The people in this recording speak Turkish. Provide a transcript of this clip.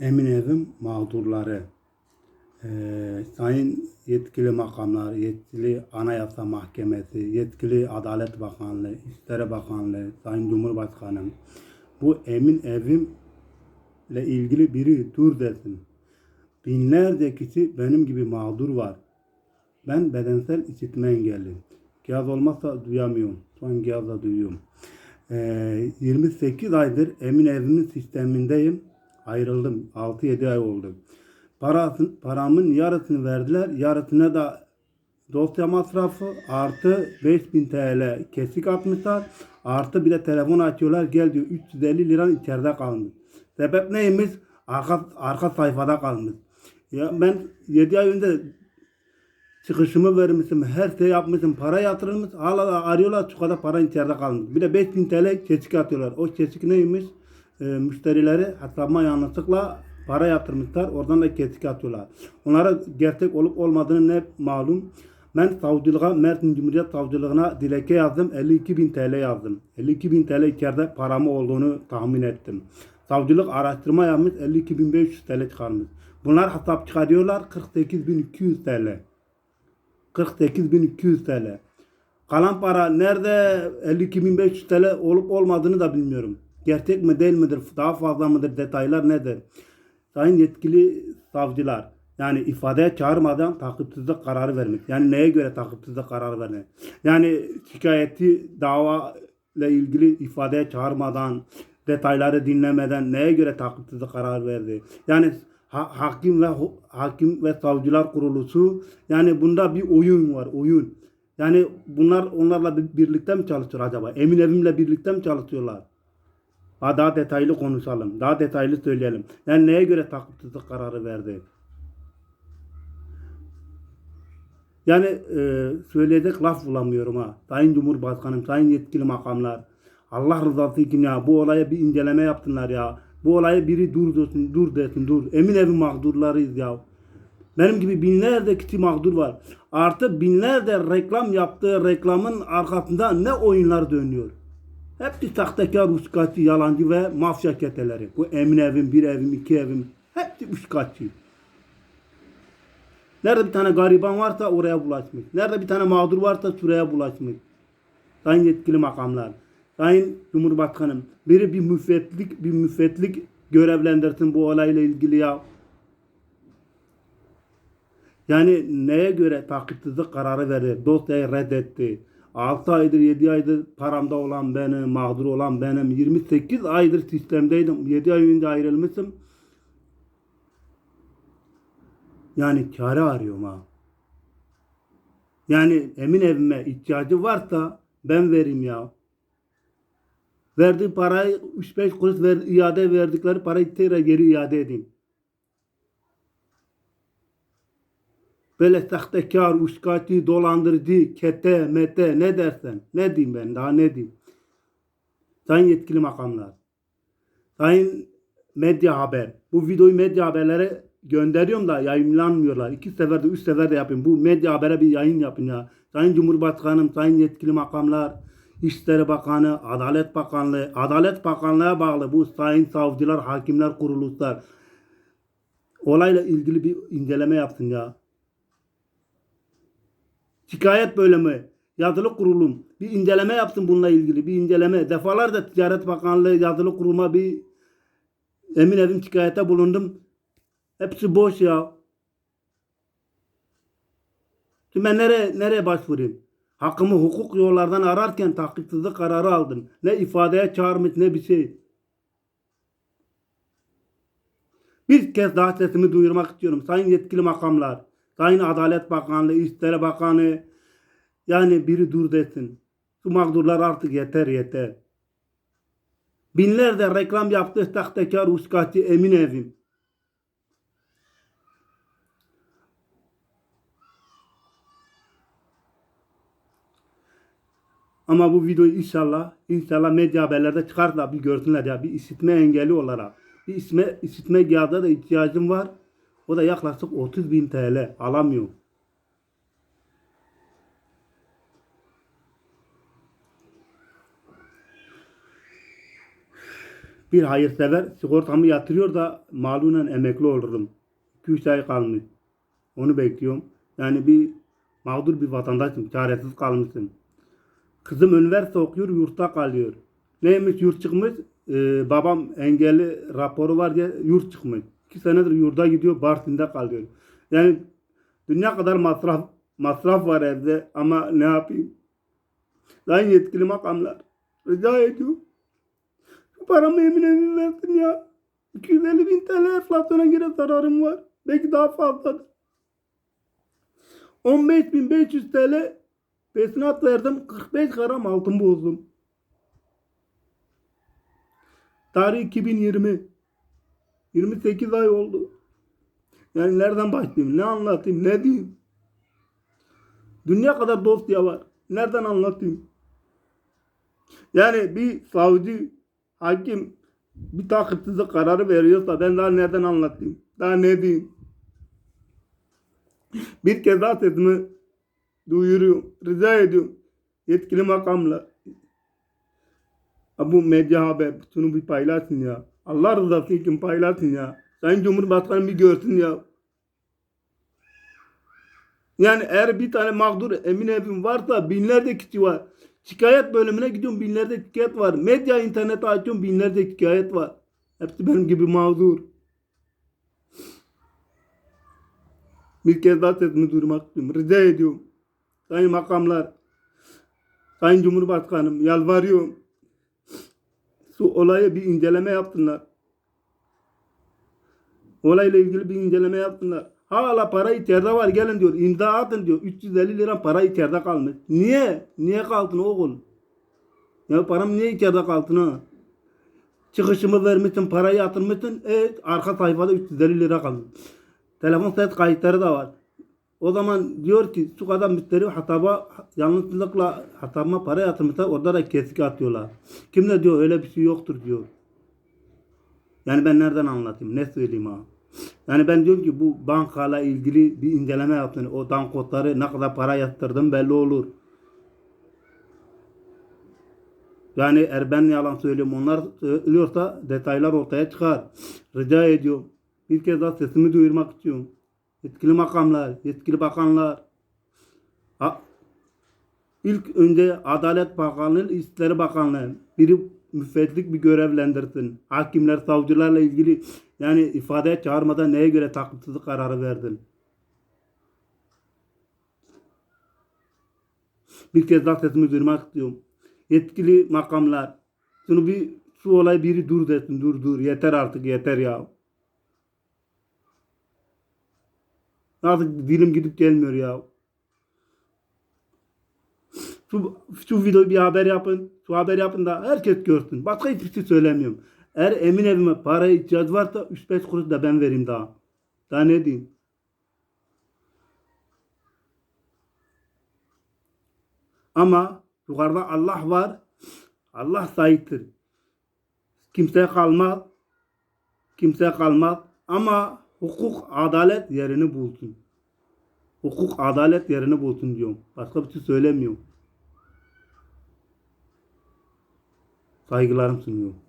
Eminevim mağdurları, eee, sayın yetkili makamlar, yetkili Anayasa Mahkemesi, yetkili Adalet Bakanlığı, İçişleri Bakanlığı, Sayın Cumhurbaşkanım, bu emin evimle ilgili biri dur desin. Binlerce kişi benim gibi mağdur var. Ben bedensel işitme engelliyim. Cihaz olmazsa duyamıyorum. An cihazla duyuyorum. Ee, 28 aydır emin evimin sistemindeyim. Ayrıldım. 6-7 ay oldu. Parasın, paramın yarısını verdiler. Yarısına da dosya masrafı artı 5000 TL kesik atmışlar. Artı bir de telefon açıyorlar. Gel diyor 350 liran içeride kalmış. Sebep neymiş? Arka, arka sayfada kalmış. Ya ben 7 ay önce çıkışımı vermişim, her şey yapmışım, para yatırılmış. Hala da arıyorlar şu kadar para içeride kalmış. Bir de 5000 TL kesik atıyorlar. O kesik neymiş? Ee, müşterileri hesabıma yanlışlıkla para yatırmışlar. Oradan da kesik atıyorlar. Onlara gerçek olup olmadığını ne malum. Ben savcılığa, Mersin Cumhuriyet Savcılığına dilekçe yazdım. 52 bin TL yazdım. 52 bin TL içeride paramı olduğunu tahmin ettim. Savcılık araştırma yapmış 52.500 TL çıkarmış. Bunlar hesap çıkarıyorlar 48.200 TL. 48.200 TL. Kalan para nerede 52.500 TL olup olmadığını da bilmiyorum. Gerçek mi değil midir? Daha fazla mıdır? Detaylar nedir? Sayın yetkili savcılar yani ifadeye çağırmadan takipsizlik kararı vermek. Yani neye göre takipsizlik kararı vermek? Yani şikayeti dava ile ilgili ifadeye çağırmadan detayları dinlemeden neye göre takipsizlik kararı verdi? Yani ha- hakim ve hakim ve savcılar kurulusu yani bunda bir oyun var, oyun. Yani bunlar onlarla bir- birlikte mi çalışıyor acaba? Emin evimle birlikte mi çalışıyorlar? Ha, daha detaylı konuşalım. Daha detaylı söyleyelim. Yani neye göre takipsizlik kararı verdi? Yani e, söyleyecek laf bulamıyorum ha. Sayın Cumhurbaşkanım, sayın yetkili makamlar. Allah rızası için ya bu olaya bir inceleme yapsınlar ya. Bu olaya biri dur desin, dur desin, dur. Emin evi mağdurlarıyız ya. Benim gibi binlerce kişi mağdur var. Artı binlerce reklam yaptığı reklamın arkasında ne oyunlar dönüyor. Hepsi sahtekar, uçkaçı, yalancı ve mafya çeteleri. Bu emin evim, bir evim, iki evim. Hepsi uçkaçı. Nerede bir tane gariban varsa oraya bulaşmış. Nerede bir tane mağdur varsa şuraya bulaşmış. Sayın yetkili makamlar. Sayın Cumhurbaşkanım. Biri bir müfetlik, bir müfetlik görevlendirsin bu olayla ilgili ya. Yani neye göre takipsizlik kararı verdi? Dosyayı reddetti. 6 aydır 7 aydır paramda olan benim, mağdur olan benim. 28 aydır sistemdeydim. 7 ay önce ayrılmışım. Yani çare arıyorum ha. Yani emin evime ihtiyacı varsa ben vereyim ya. Verdiği parayı 3-5 kuruş ver, iade verdikleri parayı tekrar geri iade edeyim. Böyle sahtekar, uçkaçı, dolandırıcı, kete, mete ne dersen. Ne diyeyim ben daha ne diyeyim. Sayın yetkili makamlar. Sayın medya haber. Bu videoyu medya haberlere gönderiyorum da yayınlanmıyorlar. İki sefer de üç sefer de yapayım. Bu medya habere bir yayın yapın ya. Sayın Cumhurbaşkanım, sayın yetkili makamlar, İçişleri Bakanı, Adalet Bakanlığı, Adalet Bakanlığı'na bağlı bu sayın savcılar, hakimler, kuruluşlar olayla ilgili bir inceleme yapsın ya. Şikayet bölümü, yazılı kurulum bir inceleme yapsın bununla ilgili. Bir inceleme. Defalarca Ticaret Bakanlığı yazılı kuruma bir emin evim şikayete bulundum. Hepsi boş ya. Şimdi ben nereye, nereye başvurayım? Hakkımı hukuk yollardan ararken takipsizlik kararı aldım. Ne ifadeye çağırmış ne bir şey. Bir kez daha sesimi duyurmak istiyorum. Sayın yetkili makamlar, Sayın Adalet Bakanlığı, İçişleri Bakanı yani biri dur desin. Şu mağdurlar artık yeter yeter. Binlerce reklam yaptı sahtekar uçkaçı emin evim. Ama bu videoyu inşallah inşallah medya haberlerde çıkar da bir görsünler ya bir işitme engelli olarak. Bir işitme, işitme cihazına da ihtiyacım var. O da yaklaşık 30 bin TL alamıyorum. bir hayırsever sigortamı yatırıyor da malunen emekli olurum. 2-3 ay kalmış. Onu bekliyorum. Yani bir mağdur bir vatandaşım. Çaresiz kalmışım. Kızım üniversite okuyor, yurtta kalıyor. Neymiş yurt çıkmış? Ee, babam engelli raporu var diye yurt çıkmış. İki senedir yurda gidiyor, Bartın'da kalıyor. Yani dünya kadar masraf masraf var evde ama ne yapayım? Sayın yetkili makamlar rica ediyorum. Şu paramı emin emin versin ya. 250 bin TL enflasyona göre zararım var. Belki daha fazladır. 15.500 TL pesinat verdim. 45 gram altın bozdum. Tarih 2020. 28 ay oldu. Yani nereden başlayayım? Ne anlatayım? Ne diyeyim? Dünya kadar dosya var. Nereden anlatayım? Yani bir savcı, hakim bir takipsizlik kararı veriyorsa ben daha nereden anlatayım? Daha ne diyeyim? Bir kez daha sesimi duyuruyorum. Rica ediyorum. Yetkili makamla. Bu medya haber. Şunu bir paylaşın ya. Allah rızası için paylaşın ya. Sayın Cumhurbaşkanı bir görsün ya. Yani eğer bir tane mağdur emin evim varsa binlerce kişi var. Şikayet bölümüne gidiyorum binlerce şikayet var. Medya internete açıyorum binlerce şikayet var. Hepsi benim gibi mağdur. Bir kez daha sesimi duyurmak istiyorum. Rica ediyorum. Sayın makamlar, Sayın Cumhurbaşkanım yalvarıyorum. Şu olaya bir inceleme yapsınlar. Olayla ilgili bir inceleme yapsınlar. Hala para içeride var gelin diyor. İmza atın diyor. 350 lira para içeride kalmış. Niye? Niye kaldın oğul? Ya param niye içeride kaldın ha? Çıkışımı vermişsin, parayı yatırmışsın. Evet, arka sayfada 350 lira kaldı. Telefon ses kayıtları da var. O zaman diyor ki şu kadar müşteri hataba yanlışlıkla hatabıma para yatırmışlar orada da kesik atıyorlar. Kim de diyor öyle bir şey yoktur diyor. Yani ben nereden anlatayım? Ne söyleyeyim ha? Yani ben diyorum ki bu bankayla ilgili bir inceleme yapın. O dankotları ne kadar para yatırdım belli olur. Yani eğer ben yalan söylüyorum onlar söylüyorsa detaylar ortaya çıkar. Rica ediyorum. Bir kez daha sesimi duyurmak istiyorum. Yetkili makamlar, yetkili bakanlar. İlk önce Adalet Bakanlığı, İçişleri Bakanlığı biri müfettik bir görevlendirsin. Hakimler, savcılarla ilgili yani ifadeye çağırmadan neye göre takipsizlik kararı verdin? Bir kez daha sesimi duyurmak istiyorum. Yetkili makamlar şunu bir şu olay biri dur desin dur dur yeter artık yeter ya. Artık dilim gidip gelmiyor ya. Şu, şu videoyu bir haber yapın. Şu haber yapın da herkes görsün. Başka hiçbir şey söylemiyorum. Eğer emin evime paraya ihtiyaç varsa 3-5 kuruş da ben vereyim daha. Daha ne diyeyim? Ama yukarıda Allah var. Allah sahiptir. Kimse kalmaz. Kimse kalmaz. Ama hukuk, adalet yerini bulsun. Hukuk, adalet yerini bulsun diyorum. Başka bir şey söylemiyorum. Saygılarım sunuyorum.